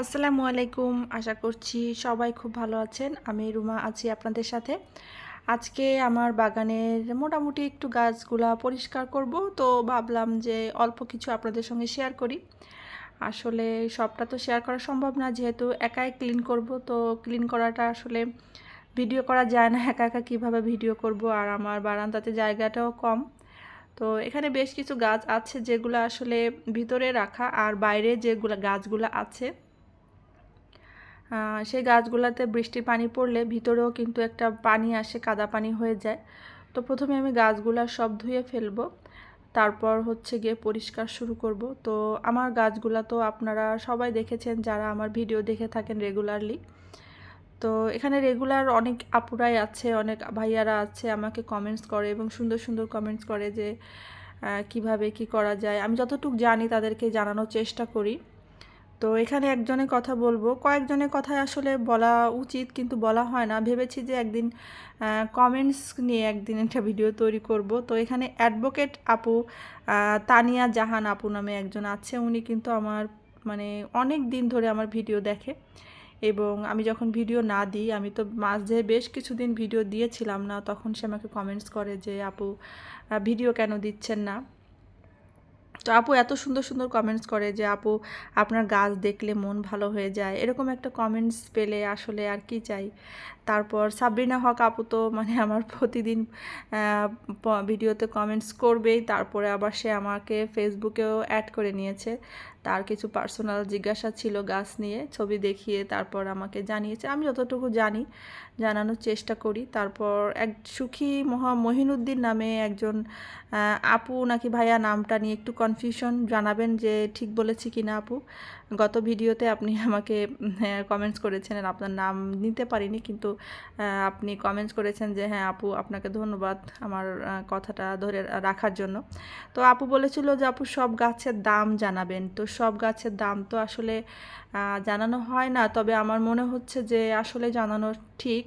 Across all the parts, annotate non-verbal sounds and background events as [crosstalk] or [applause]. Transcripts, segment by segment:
আসসালামু আলাইকুম। আশা করছি সবাই খুব ভালো আছেন। আমি রুমা আছি আপনাদের সাথে। আজকে আমার বাগানের মোটামুটি একটু গাছগুলা পরিষ্কার করব। তো ভাবলাম যে অল্প কিছু আপনাদের সঙ্গে শেয়ার করি। আসলে সবটা তো শেয়ার করা সম্ভব না, যেহেতু একাই ক্লিন করব। তো ক্লিন করাটা আসলে ভিডিও করা যায় না। একা একা কীভাবে ভিডিও করব? আর আমার বারান্দাতে জায়গাটাও কম। তো এখানে বেশ কিছু গাছ আছে যেগুলো আসলে ভিতরে রাখা। আর বাইরে যেগুলো গাছগুলো আছে সেই গাছগুলোতে বৃষ্টির পানি পড়লে ভিতরেও কিন্তু একটা পানি আসে, কাদা পানি হয়ে যায়। তো প্রথমে আমি গাছগুলো সব ধুয়ে ফেলব, তারপর হচ্ছে গিয়ে পরিষ্কার শুরু করব। তো আমার গাছগুলো তো আপনারা সবাই দেখেছেন, যারা আমার ভিডিও দেখে থাকেন রেগুলারলি তো এখানে রেগুলার অনেক আপুরাই আছে, অনেক ভাইয়ারা আছে, আমাকে কমেন্টস করে এবং সুন্দর সুন্দর কমেন্টস করে যে কীভাবে কি করা যায়। আমি যতটুকু জানি তাদেরকে জানানোর চেষ্টা করি। তো এখানে একজনের কথা বলব। কয়েকজনের কথাই আসলে বলা উচিত কিন্তু বলা হয় না। ভেবেছি যে একদিন কমেন্টস নিয়ে একদিন একটা ভিডিও তৈরি করব। তো এখানে অ্যাডভোকেট আপু তানিয়া জাহান আপু নামে একজন আছে। উনি কিন্তু আমার মানে অনেক দিন ধরে আমার ভিডিও দেখে এবং আমি যখন ভিডিও না দিই, আমি তো মাঝে বেশ কিছুদিন ভিডিও দিয়েছিলাম না, তখন সে আমাকে কমেন্টস করে যে, আপু ভিডিও কেন দিচ্ছেন না? তো আপু এত সুন্দর সুন্দর কমেন্টস করে যে, আপু, আপনার গাছ দেখলে মন ভালো হয়ে যায়। এরকম একটা কমেন্টস পেলে আসলে আর কি চাই? তারপর সাবরিনা হক আপু তো মানে [laughs] আমার প্রতিদিন ভিডিওতে কমেন্টস করবেই। তারপরে আবার সে আমাকে ফেসবুকেও অ্যাড করে নিয়েছে। তার কিছু পার্সোনাল জিজ্ঞাসা ছিল গাছ নিয়ে, ছবি দেখিয়ে তারপর আমাকে জানিয়েছে। আমি যতটুকু জানি, জানানোর চেষ্টা করি। তারপর এক সুখী মহা মহিনুদ্দিন নামে একজন আপু নাকি ভাইয়া নামটা নিয়ে একটু কনফিউশন জানাবেন যে ঠিক বলেছি কি না আপু। গত ভিডিওতে আপনি [laughs] আমাকে কমেন্টস করেছেন। আপনার নাম নিতে পারিনি কিন্তু আপনি কমেন্টস করেছেন যে হ্যাঁ আপু, আপনাকে ধন্যবাদ আমার কথাটা ধরে রাখার জন্য। তো আপু বলেছিল যে, আপু, সব গাছের দাম জানাবেন। তো সব গাছের দাম তো আসলে জানানো হয় না। তবে আমার মনে হচ্ছে যে আসলে জানানো ঠিক।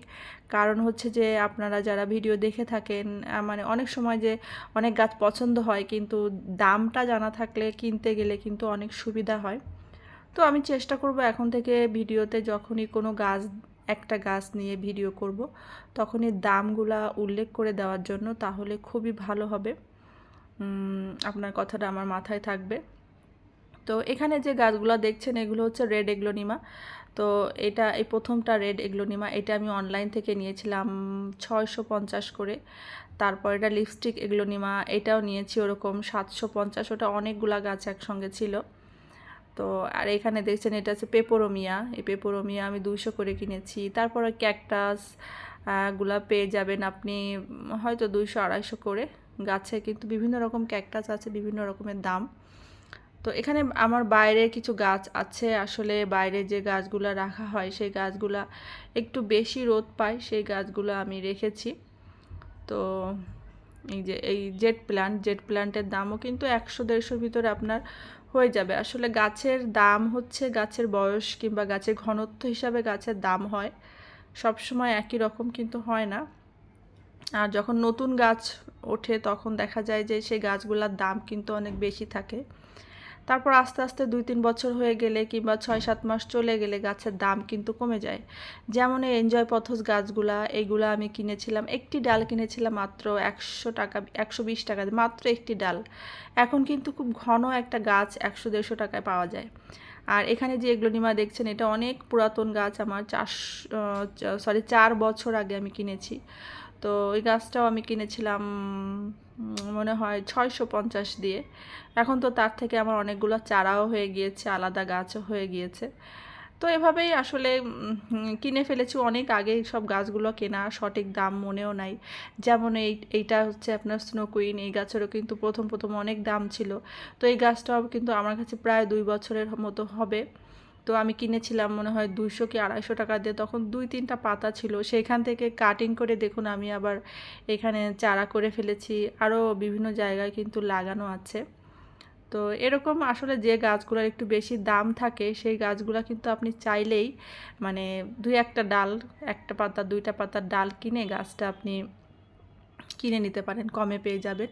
কারণ হচ্ছে যে আপনারা যারা ভিডিও দেখে থাকেন মানে অনেক সময় যে অনেক গাছ পছন্দ হয়, কিন্তু দামটা জানা থাকলে, কিনতে গেলে কিন্তু অনেক সুবিধা হয়। তো আমি চেষ্টা করব এখন থেকে ভিডিওতে যখনই কোনো গাছ, একটা গাছ নিয়ে ভিডিও করব, তখনই দামগুলা উল্লেখ করে দেওয়ার জন্য, তাহলে খুবই ভালো হবে। আপনার কথাটা আমার মাথায় থাকবে। তো এখানে যে গাছগুলো দেখছেন, এগুলো হচ্ছে রেড এগ্লোনিমা। তো এটা, এই প্রথমটা রেড এগ্লোনিমা, এটা আমি অনলাইন থেকে নিয়েছিলাম ছয়শো পঞ্চাশ করে। তারপর এটা লিপস্টিক এগ্লোনিমা, এটাও নিয়েছি ওরকম সাতশো পঞ্চাশ, ওটা অনেকগুলা গাছ একসঙ্গে ছিল। তো, আর এখানে দেখছেন এটা হচ্ছে পেপোরোমিয়া, এই পেপোরোমিয়া আমি দুশো করে কিনেছি। তারপরে ক্যাকটাসগুলা পেয়ে যাবেন আপনি হয়তো দুইশো আড়াইশো করে। গাছে কিন্তু বিভিন্ন রকম ক্যাকটাস আছে, বিভিন্ন রকমের দাম। তো এখানে আমার বাইরে কিছু গাছ আছে। আসলে বাইরে যে গাছগুলো রাখা হয়, সেই গাছগুলা একটু বেশি রোদ পায়, সেই গাছগুলো আমি রেখেছি। তো এই যে, এই জেট প্ল্যান্ট জেট প্ল্যান্টের দামও কিন্তু একশো, দেড়শোর ভিতরে আপনার হয়ে যাবে। আসলে গাছের দাম হচ্ছে গাছের বয়স কিংবা গাছের ঘনত্ব হিসাবে গাছের দাম হয়। সব সময় একই রকম কিন্তু হয় না। আর যখন নতুন গাছ ওঠে, তখন দেখা যায় যে সেই গাছগুলোর দাম কিন্তু অনেক বেশি থাকে। তারপর আস্তে আস্তে দুই তিন বছর হয়ে গেলে কিংবা ছয় সাত মাস চলে গেলে গাছের দাম কিন্তু কমে যায়। যেমন এই এনজয় পথস গাছগুলা এইগুলো আমি কিনেছিলাম। একটি ডাল কিনেছিলাম মাত্র একশো টাকা, একশো বিশ টাকা, মাত্র একটি ডাল। এখন কিন্তু খুব ঘন একটা গাছ একশো দেড়শো টাকায় পাওয়া যায়। আর এখানে যে এগ্লোনিমা দেখছেন, এটা অনেক পুরাতন গাছ আমার চাষ সরি চার বছর আগে আমি কিনেছি। তো ওই গাছটাও আমি কিনেছিলাম মনে হয় ছয়শো পঞ্চাশ দিয়ে। এখন তো তার থেকে আমার অনেকগুলো চারাও হয়ে গিয়েছে, আলাদা গাছও হয়ে গিয়েছে। তো এভাবেই আসলে কিনে ফেলেছি। অনেক আগে সব গাছগুলো কেনা সঠিক দাম মনেও নাই। যেমন এই, এইটা হচ্ছে আপনার স্নো কুইন এই গাছেরও কিন্তু প্রথম প্রথম অনেক দাম ছিল। তো এই গাছটাও কিন্তু আমার কাছে প্রায় দুই বছরের মতো হবে। তো আমি কিনেছিলাম মনে হয় দুইশো কি আড়াইশো টাকা দিয়ে। তখন দুই তিনটা পাতা ছিল। সেখান থেকে কাটিং করে দেখুন আমি আবার এখানে চারা করে ফেলেছি। আরও বিভিন্ন জায়গায় কিন্তু লাগানো আছে। তো এরকম আসলে যে গাছগুলোর একটু বেশি দাম থাকে, সেই গাছগুলো কিন্তু আপনি চাইলেই মানে দুই একটা ডাল, একটা পাতা, দুইটা পাতার ডাল কিনে গাছটা আপনি কিনে নিতে পারেন, কমে পেয়ে যাবেন।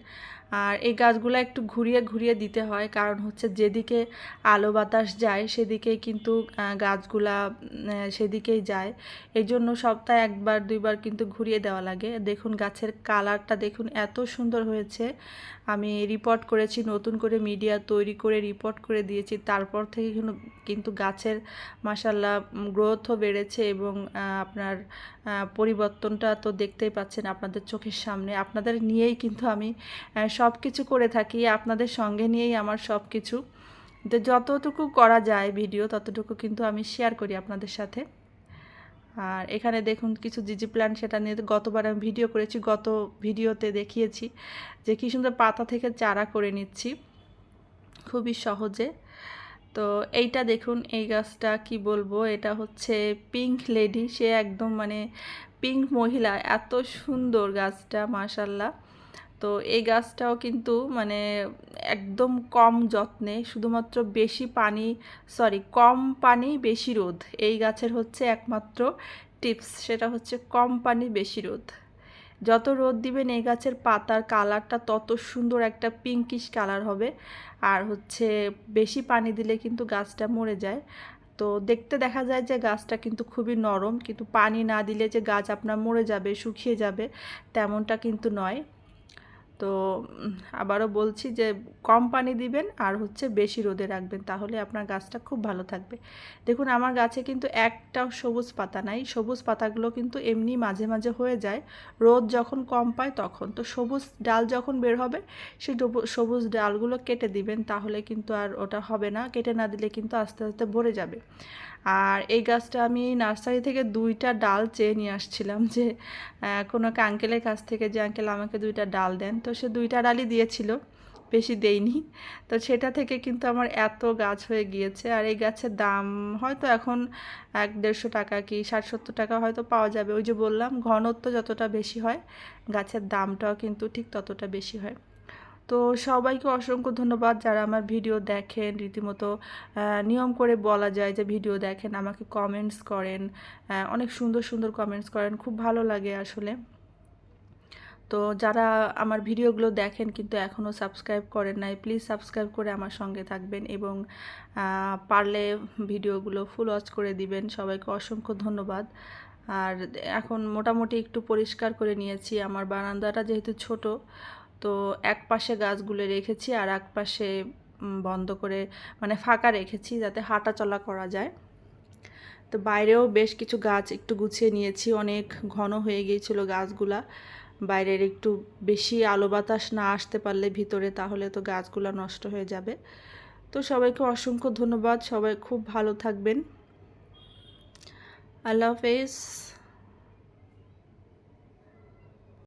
আর এই গাছগুলো একটু ঘুরিয়ে ঘুরিয়ে দিতে হয়, কারণ হচ্ছে যেদিকে আলো বাতাস যায় সেদিকেই কিন্তু গাছগুলা সেদিকেই যায়। এই জন্য সপ্তাহে একবার, দুইবার কিন্তু ঘুরিয়ে দেওয়া লাগে। দেখুন, গাছের কালারটা দেখুন, এত সুন্দর হয়েছে। আমি রিপোর্ট করেছি, নতুন করে মিডিয়া তৈরি করে রিপোর্ট করে দিয়েছি। তারপর থেকে কিন্তু- গাছের মাসাল্লাহ গ্রোথও বেড়েছে এবং আপনার পরিবর্তনটা তো দেখতেই পাচ্ছেন আপনাদের চোখের সামনে। আপনাদের নিয়েই কিন্তু আমি সব কিছু করে থাকি, আপনাদের সঙ্গে নিয়েই আমার সব কিছু তো যতটুকু করা যায় ভিডিও ততটুকু কিন্তু আমি শেয়ার করি আপনাদের সাথে। আর এখানে দেখুন কিছু জিজি প্ল্যান্ট সেটা নিয়ে গতবার আমি ভিডিও করেছি, গত ভিডিওতে দেখিয়েছি যে কী সুন্দর পাতা থেকে চারা করে নিচ্ছি। খুবই সহজে। তো এইটা দেখুন, এই গাছটা কি বলব, এটা হচ্ছে পিঙ্ক লেডি সে একদম মানে পিঙ্ক মহিলা, এত সুন্দর গাছটা মাশাল্লাহ তো এই গাছটাও কিন্তু মানে একদম কম যত্নে, শুধুমাত্র বেশি পানি সরি কম পানি, বেশি রোদ। এই গাছের হচ্ছে একমাত্র টিপস, সেটা হচ্ছে কম পানি, বেশি রোদ। যত রোদ দিবেন এই গাছের পাতার কালারটা, তত সুন্দর একটা পিঙ্কিশ কালার হবে। আর হচ্ছে বেশি পানি দিলে কিন্তু গাছটা মরে যায়। তো দেখতে দেখা যায় যে গাছটা কিন্তু খুবই নরম, কিন্তু পানি না দিলে যে গাছ আপনার মরে যাবে, শুকিয়ে যাবে, তেমনটা কিন্তু নয়। তো আবারও বলছি যে কম পানি দিবেন আর হচ্ছে বেশি রোদে রাখবেন, তাহলে আপনার গাছটা খুব ভালো থাকবে। দেখুন, আমার গাছে কিন্তু একটাও সবুজ পাতা নাই, সবুজ পাতাগুলো কিন্তু এমনি মাঝে মাঝে হয়ে যায়। রোদ যখন কম পায় তখন, তো সবুজ ডাল যখন বের হবে, সেই সবুজ ডালগুলো কেটে দিবেন, তাহলে কিন্তু আর ওটা হবে না, কেটে না দিলে কিন্তু আস্তে আস্তে ভরে যাবে। আর এই গাছটা আমি নার্সারি থেকে দুইটা ডাল চেয়ে নিয়ে আসছিলাম যে কোনো এক আঙ্কেলের কাছ থেকে যে আঙ্কেল আমাকে দুইটা ডাল দেন। তো সে দুইটা ডালই দিয়েছিল, বেশি দেইনি। তো সেটা থেকে কিন্তু আমার এত গাছ হয়ে গিয়েছে। আর এই গাছের দাম হয়তো এখন এক দেড়শো টাকা কি ষাট সত্তর টাকা হয়তো পাওয়া যাবে। ওই যে বললাম, ঘনত্ব যতটা বেশি হয়, গাছের দামটাও কিন্তু ঠিক ততটা বেশি হয়। তো সবাইকে অসংখ্য ধন্যবাদ যারা আমার ভিডিও দেখেন। রীতিমতো নিয়ম করে বলা যায় যে ভিডিও দেখেন, আমাকে কমেন্টস করেন অনেক সুন্দর সুন্দর কমেন্টস করেন, খুব ভালো লাগে আসলে। তো যারা আমার ভিডিওগুলো দেখেন কিন্তু এখনও সাবস্ক্রাইব করেন নাই প্লিজ সাবস্ক্রাইব করে আমার সঙ্গে থাকবেন এবং পারলে ভিডিওগুলো ফুল ওয়াচ করে দিবেন। সবাইকে অসংখ্য ধন্যবাদ। আর এখন মোটামুটি একটু পরিষ্কার করে নিয়েছি, আমার বারান্দাটা যেহেতু ছোট তো এক পাশে গাছগুলো রেখেছি আর এক পাশে বন্ধ করে মানে ফাঁকা রেখেছি যাতে হাঁটা চলা করা যায়। তো বাইরেও বেশ কিছু গাছ একটু গুছিয়ে নিয়েছি, অনেক ঘন হয়ে গিয়েছিল গাছগুলা। বাইরের একটু বেশি আলো বাতাস না আসতে পারলে ভিতরে, তাহলে তো গাছগুলো নষ্ট হয়ে যাবে। তো সবাইকে অসংখ্য ধন্যবাদ, সবাই খুব ভালো থাকবেন। আল্লাহ হাফেজ।